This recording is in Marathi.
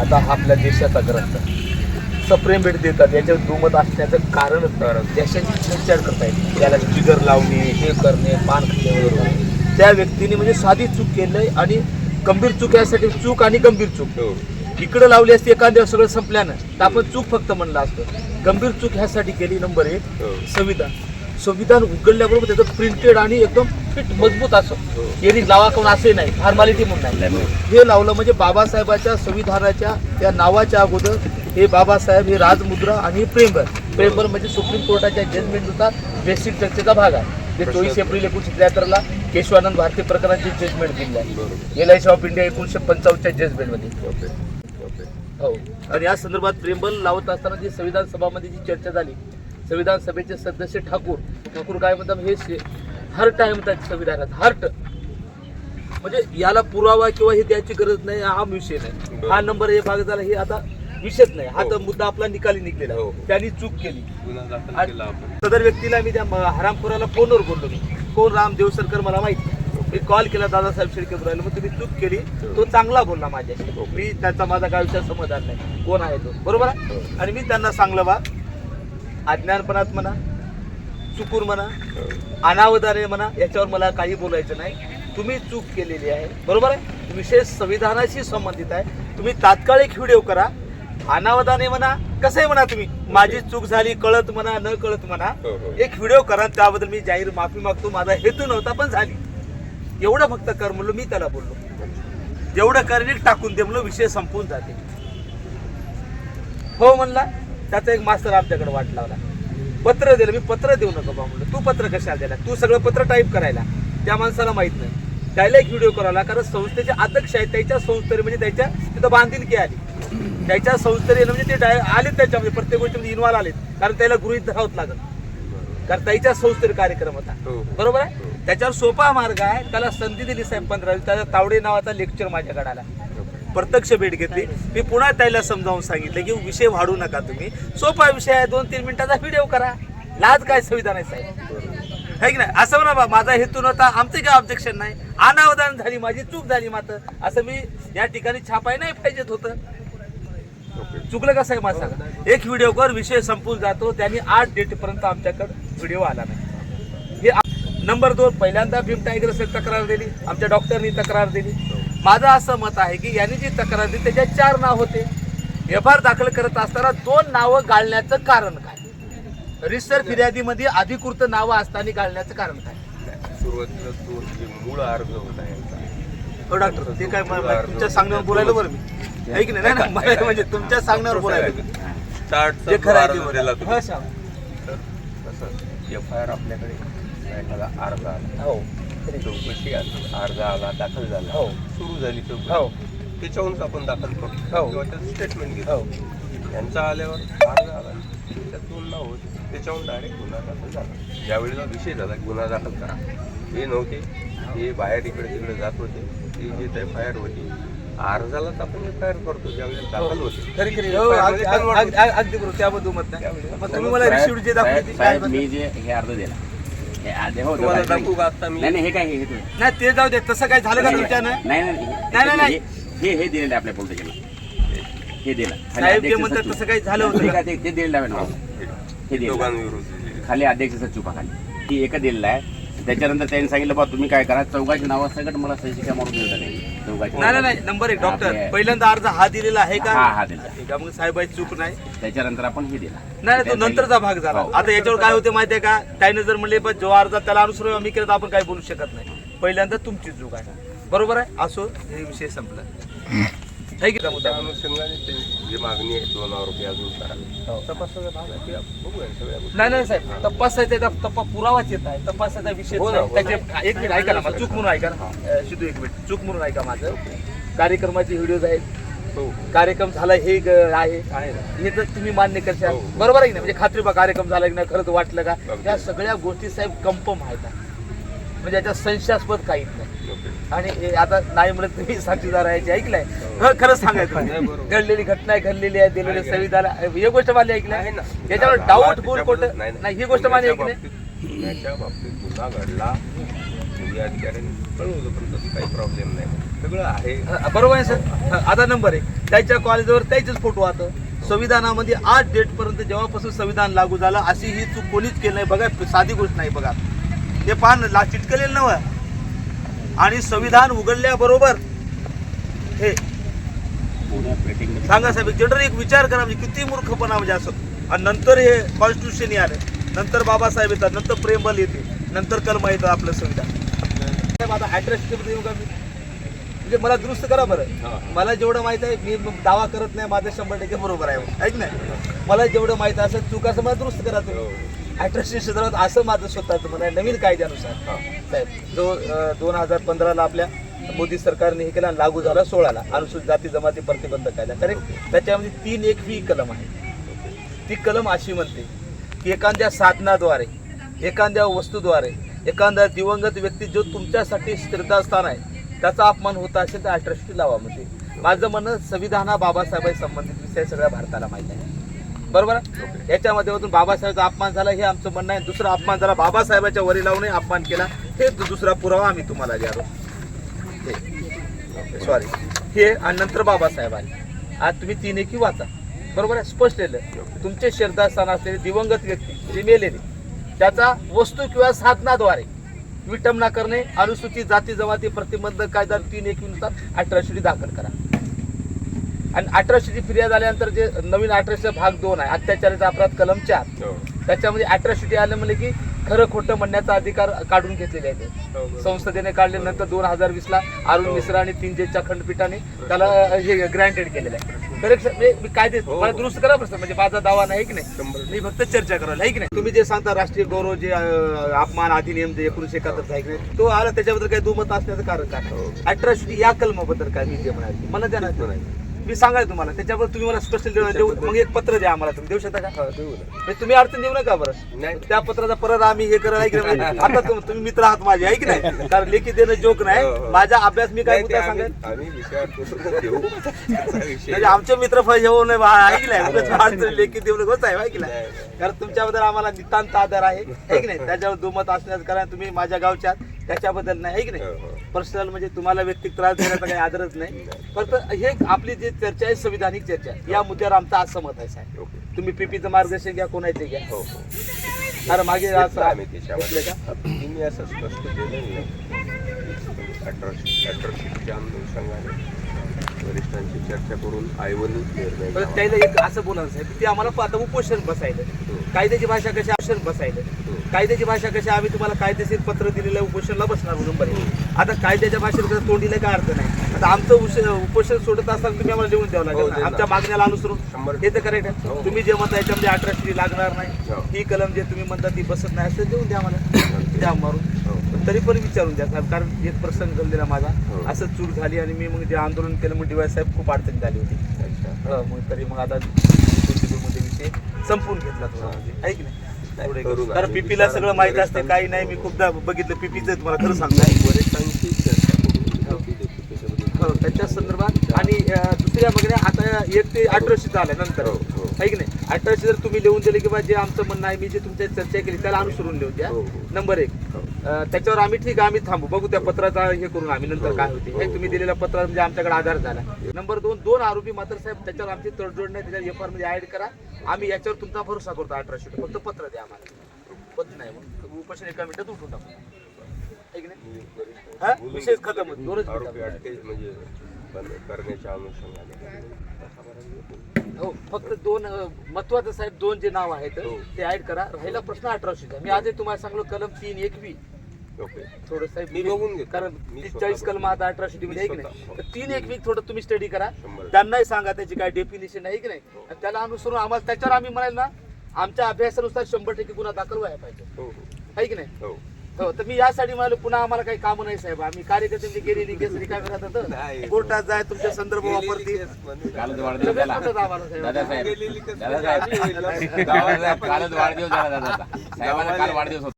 आता हा आपल्या देशाचा ग्रंथ. सप्रेम भेट देतात याच्यावर दुमत असण्याचं कारणच कारण देशाची विचार करतायत त्याला जिगर लावणे हे करणे पान खाणे वगैरे त्या व्यक्तीने म्हणजे साधी चूक केलंय आणि गंभीर चूक यासाठी चूक आणि गंभीर चूक. हो. इकडे लावली असती एखाद्या सगळं संपल्यानं. तर आपण चूक फक्त म्हणलं असतं. गंभीर चूक ह्यासाठी केली नंबर एक. हो. संविधान. संविधान उघडल्याबरोबर त्याचं प्रिंटेड आणि एकदम फिट मजबूत असं. यांनी लावा कोण असे नाही फॉर्मॅलिटी म्हणून नाही. हे लावलं म्हणजे बाबासाहेबाच्या संविधानाच्या त्या नावाच्या अगोदर हे बाबासाहेब हे राजमुद्रा आणि प्रेमभर प्रेमभर म्हणजे सुप्रीम कोर्टाच्या जजमेंटनुसार बेसिक चर्चेचा भाग आहे. जे चोवीस एप्रिल एकोणीशे त्र्याहत्तरला केशवानंद भारती प्रकरणाची जजमेंट दिली आहे. L I C of India एकोणीशे पंचावन्नच्या जजमेंटमध्ये ओके ओके हो. आणि या संदर्भात प्रेमबल लावत असताना जी संविधान सभामध्ये जी चर्चा झाली संविधान सभेचे सदस्य ठाकूर. ठाकूर काय म्हणतात? हे हर्ट आहे म्हणतात संविधानात हर्ट म्हणजे याला पुरावा किंवा हे द्यायची गरज नाही हा विषय नाही. हा नंबर हे भाग झाला हे आता विषयच नाही. हा तर मुद्दा आपला निकाली निघलेला. हो. आहे. त्यांनी चूक केली. सदर व्यक्तीला मी त्या हरामखोराला फोनवर बोललो मी. कोण राम देवसरकर मला माहीत मी कॉल केला दादासाहेब शेळके राहिलो मग तुम्ही चूक केली. तो चांगला बोलला माझ्याशी. मी त्याचा माझा काय विषय समाधान नाही. कोण आहे तो? बरोबर आणि मी त्यांना सांगलं बा अज्ञानपणात म्हणा चुकून म्हणा. अनावधाने म्हणा याच्यावर मला काही बोलायचं नाही. तुम्ही चूक केलेली आहे. बरोबर आहे? विषय संविधानाशी संबंधित आहे. तुम्ही तात्काळ एक व्हिडिओ करा. अनावधाने म्हणा कसंही म्हणा तुम्ही. माझी चूक झाली कळत म्हणा न कळत म्हणा. हो, हो. एक व्हिडिओ करा त्याबद्दल मी जाहीर माफी मागतो. माझा हेतू नव्हता पण झाली. एवढं फक्त कर म्हणलो मी त्याला बोललो. जेवढं करेल टाकून दे म्हणलो विषय संपून जाते. हो म्हणला? त्याचा एक मास्तर आमच्याकडे वाट लावला. पत्र दिलं मी पत्र देऊ नका बा म्हणलं. तू पत्र कशाला दिला तू सगळं पत्र टाईप करायला. त्या माणसाला माहीत नाही. त्याला एक व्हिडिओ करायला कारण संस्थेचे अध्यक्ष आहेत त्याच्या संस्थेने म्हणजे त्याच्या तिथं बांधिलकी आली. त्याच्या संस्थेने म्हणजे ते डाय- आलेत त्याच्यामध्ये. प्रत्येक गोष्टीमध्ये इन्व्हॉल्व आलेत. कारण त्याला गृहित धरावंच लागत कारण त्याच्या संस्थेने कार्यक्रम होता. हो. बरोबर आहे? त्याच्यावर सोपा मार्ग आहे. त्याला संधी दिली साहेब पंधरा त्याचा तावडे नावाचा लेक्चर माझ्याकडे आला. प्रत्यक्ष भेट घेतली. मी पुन्हा त्याला समजावून सांगितलं की विषय वाढू नका तुम्ही. सोपा विषय आहे. दोन तीन मिनिटाचा व्हिडिओ करा. लाज काय संविधान आहे साहेब. है की नाही? असं म्हणा बा माझा हेतू नव्हता. आमचे काय ऑब्जेक्शन नाही. अनावधान झाली माझी चूक झाली मात्र. असं मी या ठिकाणी छापाय नाही पाहिजेत होतं. चुकलं कसं आहे माझं सांगा. एक व्हिडिओ कर विषय संपून जातो. त्यांनी आठ डेटपर्यंत आमच्याकडं व्हिडिओ आला नाही. हे नंबर दोन पहिल्यांदा भीम टायगर असेल तक्रार दिली. आमच्या डॉक्टरनी तक्रार दिली. माझं असं मत आहे की यांनी जी तक्रार दिली त्याच्यात चार नाव होते. एफ आर दाखल करत असताना दोन नावं गाळण्याचं कारण काय? रिसर फिर्यादीमध्ये अधिकृत नावं असताना गाळण्याचं कारण काय? सुरुवातीला तो जे मूळ अर्ज होता हो डॉक्टर ते काय तुमच्या सांगण्यावर बोलायला बरं मी. आहे की नाही नाही, मला म्हणजे तुमच्या सांगण्यावर बोलायला जे खरं आहे ते हो, सांग. एफ आय आर आपल्याकडे एखादा अर्ज आला. हो. चौकशी आली अर्ज आला दाखल झाला. हो. सुरू झाली हो. चौकशी त्याच्याहूनच आपण दाखल करतो हो. किंवा त्याचं स्टेटमेंट हो. घेतो यांचा आल्यावर अर्ज आला. त्याच्यात दोन नाव होते. त्याच्याहून डायरेक्ट गुन्हा दाखल झाला. ज्यावेळेला विषय झाला गुन्हा दाखल करा. हे नव्हते. हे बाहेर इकडे तिकडे जात होते. ते जे एफ आय आर होती अर्जालाच आपण एफ आय आर करतो. ज्यावेळेला दाखल होते. खरी खरी. हो, अगदी- convert अगदी होते. अगदी बरोबर. त्याबद्दल मत नाही. मग तुम्ही मला रिसिव्ह जे दाखवली ती काय साहेबबद्दल? मी जे हे अर्ज दिला. हे हो तुम्हाला दाखवा. दाखवू का आता मी नाही नाही हे काय हे हे. नाही ते जाऊ दे तसं काय झालं का नाही, तुमच्यानं नाही नाही नाही. हे हे दिलेलं आहे आपल्या पोलिटिशियन हे दिलं साहेब जे म्हणतात. तसं काही झालं होतं का? ते ते दिलेलं आहे ना हे. दोघांविरुद्ध खाली अध्यक्ष सचिव खाली ही एक दिलेलं आहे त्याच्यानंतर त्यांनी सांगितलं बा तुम्ही काय करा? चौघाची नावं सगळं मला संशिका मारून देऊ नाही चौघाची नाही नाही, नंबर एक डॉक्टर पहिल्यांदा अर्ज हा दिलेला आहे का? हा हा दिला ठीक आहे, मग साहेबाची चूक नाही. त्याच्यानंतर आपण हे दिला. नाही नाही, तो नंतरचा भाग झाला. हो. आता याच्यावर काय होते माहितीये का? त्याने जर म्हणले पण जो अर्ज त्याला अनुसरून आम्ही केलं तर आपण काही बोलू शकत नाही. पहिल्यांदा तुमची चूक आहे. बरोबर आहे? असो हे विषय संपला. की नाही मुद्दा? त्या अनुषंगाने त्यांची जी मागणी आहे दोन अजून हो. तपासाचा भाग आहे. ते आपण बघूया सगळ्या गोष्टी. नाही नाही साहेब. तपासायचा त्या तपा पुरावाच येत आहे. तपासाचा विषय हो ना, हो. त्याचे एक मिनिट ऐका ना मला. चूक म्हणून ऐका ना. अं, एक मिनिट. चूक म्हणून ऐका माझं. कार्यक्रमाचे व्हिडिओज आहेत. हो. कार्यक्रम झाला हे ग- आहे. आहे ना. हे तर तुम्ही मान्य करशाल. हो. बरोबर आहे की नाही? म्हणजे खात्री बा कार्यक्रम झाला की नाही खरंच वाटलं का? अगदी. या सगळ्या गोष्टी साहेब कन्फर्म आहेत म्हणजे याच्यात संशयास्पद काहीच नाही. आणि आता नाही म्हणत तुम्ही साक्षीदार आहे ऐकलंय. हं, खरंच सांगायचं म्हणजे. घडलेली घटना आहे घडलेली आहे दिलेली संविधान हे गोष्ट मान्य ऐकलंय. याच्यावर डाऊट बोल कोट नाही ही गोष्ट मान्य ऐकली बाबतीत- गुन्ह्याच्या बाबतीत गुन्हा घडला. पोलीस अधिकाऱ्यांनी कळवलं पण तसं काही प्रॉब्लेम नाही. सगळं आहे. बरोबर आहे सर. आता नंबर आहे त्याच्या कॉलेजवर त्याचेच फोटो आता. संविधानामध्ये आठ डेट पर्यंत जेव्हापासून संविधान लागू झालं अशी ही चूक कोणीच केली नाही. बघा साधी गोष्ट नाही बघा. ते पान ला चिटकलेलं नव्ह. आणि संविधान उघडल्याबरोबर हे सांगा साहेब जनरल एक विचार करा म्हणजे किती मूर्खपणा म्हणजे असं. आणि नंतर हे कॉन्स्टिट्यूशन आलं. नंतर बाबासाहेब येतात नंतर प्रेमबल येते नंतर कलम येतं आपलं संविधान. साहेब आता येऊ का मी? म्हणजे मला दुरुस्त करा बरं. हा. मला जेवढं माहीत आहे मी दावा करत नाही माझं शंभर टक्के बरोबर आहे. ऐक नाही मला जेवढं माहीत आहे असं चुका असं मला दुरुस्त करा हो. तुम्ही अठराशे क्षेत्रात असं माझं स्वतःचं आहे नवीन कायद्यानुसार. साहेब जो दोन हजार पंधराला आपल्या मोदी सरकारने हे केला लागू झाला सोळाला अनुसूचित जाती जमाती प्रतिबंध कायदा. करेक्ट त्याच्यामध्ये तीन एक ही कलम आहे. ती कलम अशी म्हणते की एखाद्या साधनाद्वारे एखाद्या वस्तूद्वारे एखाद्या दिवंगत व्यक्ती जो तुमच्यासाठी श्रद्धास्थान आहे त्याचा अपमान होत असेल तर अठराशे लावा म्हणते माझं म्हणणं संविधान हा बाबासाहेब संबंधित विषय सगळ्या भारताला माहिती आहे. बरोबर आहे? याच्या माध्यमातून बाबासाहेबचा अपमान झाला हे आमचं म्हणणं आहे. दुसरा अपमान झाला बाबासाहेबाच्या वरी लावूनही अपमान केला. हे दु- दुसरा पुरावा आम्ही तुम्हाला द्यालो सॉरी हे आणि नंतर बाबासाहेब आले. आज तुम्ही तीन एकी वाचा. बरोबर आहे? स्पष्ट लिहिलं. तुमचे श्रद्धास्थान असलेले दिवंगत व्यक्ती जे मेलेले त्याचा वस्तू किंवा साधनाद्वारे विटंबना करणे अनुसूचित जाती जमाती प्रतिबंध कायदा तीन एकवीनुसार अठराशे दाखल करा. आणि अठराशेची फिर्याद आल्यानंतर जे नवीन अठराशे भाग दोन आहे अत्याचाराचा अपराध कलम चार हो. त्याच्यामध्ये अठराशे आलं म्हणजे की खरं खोटं म्हणण्याचा अधिकार काढून घेतलेले आहे ते. हो. संसदेने काढल्यानंतर दोन हजार वीस ला अरुण मिश्रा आणि तीन जेच्या खंडपीठाने त्याला हे ग्रँटेड केलेलं आहे करेक्ट मी कायदे हो. मला दुरुस्त करा sir. म्हणजे माझा दावा नाही की नाही मी फक्त चर्चा करायला आहे की नाही तुम्ही जे सांगता राष्ट्रीय गौरव जे अपमान अधिनियम जे एकोणीशे एकाहत्तर आहे की नाही तो आला त्याच्याबद्दल काही दुमत असण्याचं कारण काय हो. अठराशे या कलमाबद्दल काय मी जे म्हणाले मला द्या ना म्हणायचं. मी सांगाय तुम्हाला त्याच्यावर तुम्ही मला स्पष्ट देऊ देऊ- मग एक पत्र द्या आम्हाला तुम्ही देऊ शकता का. म्हणजे तुम्ही अडचण देऊ नका बरं. नाही. त्या पत्राचा परत आम्ही हे करायला की नाही. आता तुम- तुम्ही मित्र आहात माझे आहे की नाही कारण लेखी देणं जोक नाही. हो, हो. माझा अभ्यास मी काय मुद्दा सांगेल म्हणजे आमचे मित्र फळ होऊ नये अडचण लेखी देऊ नकोच आहे नाही. कारण तुमच्याबद्दल आम्हाला नितांत आदर आहे. की नाही त्याच्यावर दुमत असण्याचं कारण तुम्ही माझ्या गावच्या त्याच्याबद्दल नाही आहे की नाही हो. पर्सनल म्हणजे तुम्हाला व्यक्तिक त्रास देण्याचा काही आदरच नाही फक्त हे आपली जी चर्चा आहे संविधानिक चर्चा आहे. या मुद्द्यावर आमचं असं मत आहे साहेब. तुम्ही पीपीचं मार्गदर्शन घ्या कोणाचे घ्या हो हो अरे मागे असं आम्ही त्याच्यामध्ये का? तुम्ही असं स्पष्ट केलं अठराशेच्या अनुषंगाने वरिष्ठांची चर्चा करून निर्णय घ्यावा. त्याला एक असं बोला ना साहेब ते आम्हाला आता उपोषण बसायलं हो. कायद्याची भाषा कशी उपोषण बसायलं हो. कायद्याची भाषा कशी आम्ही तुम्हाला कायदेशीर पत्र दिलेलं उपोषणला बसणार म्हणून बरं. आता कायद्याच्या भाषेत तोंडीला काय अर्थ नाही? आता आमचं उश- उपोषण सोडत असताना तुम्ही आम्हाला लिहून द्यावं हो, लागेल. देणार. आमच्या मागण्याला अनुसरून. हे तर करेक्ट आहे. हो. तुम्ही जे म्हणता याच्यामध्ये अठराशे लागणार हो. नाही. ही. कलम जे तुम्ही म्हणता ती बसत नाही असं देऊन द्या मला द्या मारून. हो. तरी पण विचारून द्या साहेब कारण एक प्रसंग घडलेला माझा. हो. असं चूक झाली आणि मी मग जे आंदोलन केलं मग डीवाय साहेब खूप अडचण झाली होती. हो, मग तरी मग आता विषय संपून घेतला थोडा. म्हणजे आहे की नाही? नाही. कारण पीपीला सगळं माहीत असते काही नाही मी खूपदा बघितलं पीपीचं तुम्हाला खरं सांगतो त्याच्याबद्दल हो त्याच्या संदर्भात आणि दुसऱ्या मागण्या आता एक ते अठराशे आल्या नंतर हो, हो. आहे की नाही अठराशे जर तुम्ही लिहून दिले किंवा जे आमचं म्हणणं आहे मी जे तुमच्या चर्चा केली त्याला अनुसरून लिहून द्या हो, हो. नंबर एक हो. त्याच्यावर आम्ही ठीक आहे आम्ही थांबू. बघू त्या पत्राचा हे करून आम्ही नंतर काय होते. हो, तुम्ही. दिलेल्या पत्रात म्हणजे आमच्याकडे आधार झाला. नंबर दोन दोन आरोपी मात्र साहेब त्याच्यावर आमची तडजोड नाही त्याच्यावर एफ आरमध्ये ऍड करा. आम्ही याच्यावर तुमचा भरोसा करतो अठराशे फक्त पत्र द्या आम्हाला. पत्र नाही मग. उपोषण एका मिनिटात उठून टाकू. खतम होतो. दोनच म्हणजे करण्याच्या अनुषंगाने. हो फक्त दोन महत्वाचं साहेब दोन जे नाव आहेत हो. ते ऍड करा. राहिला प्रश्न अठराशेचा. मी आजही तुम्हाला सांगलो कलम तीन एकवी ओके थोडं साहेब मी बघून घेतो. कारण मी चाळीस. कलम आता अठराशे मध्ये आहे की मी नाही? स्वतः- तर तीन एक वीक थोडं तुम्ही स्टडी करा. त्यांनाही सांगा त्याची काय डेफिनेशन आहे की नाही. हो. आणि त्याला अनुसरून आम्हाला त्याच्यावर आम्ही म्हणाल ना आमच्या अभ्यासानुसार शंभर टक्के गुन्हा दाखल व्हायला पाहिजे. हो. हो आहे की नाही? हो. हो तर मी यासाठी म्हणालो पुन्हा आम्हाला काही कामं नाही साहेब. आम्ही कार्यकर्त्यांची गेलेली केस रिकामी राहतात नाही. कोर्टात जाय तुमच्या संदर्भ वापरतील. लगेच झाला. साहेब. कालच वाढदिवस झाला दादाचा साहेबांना काल वाढदिवस होता.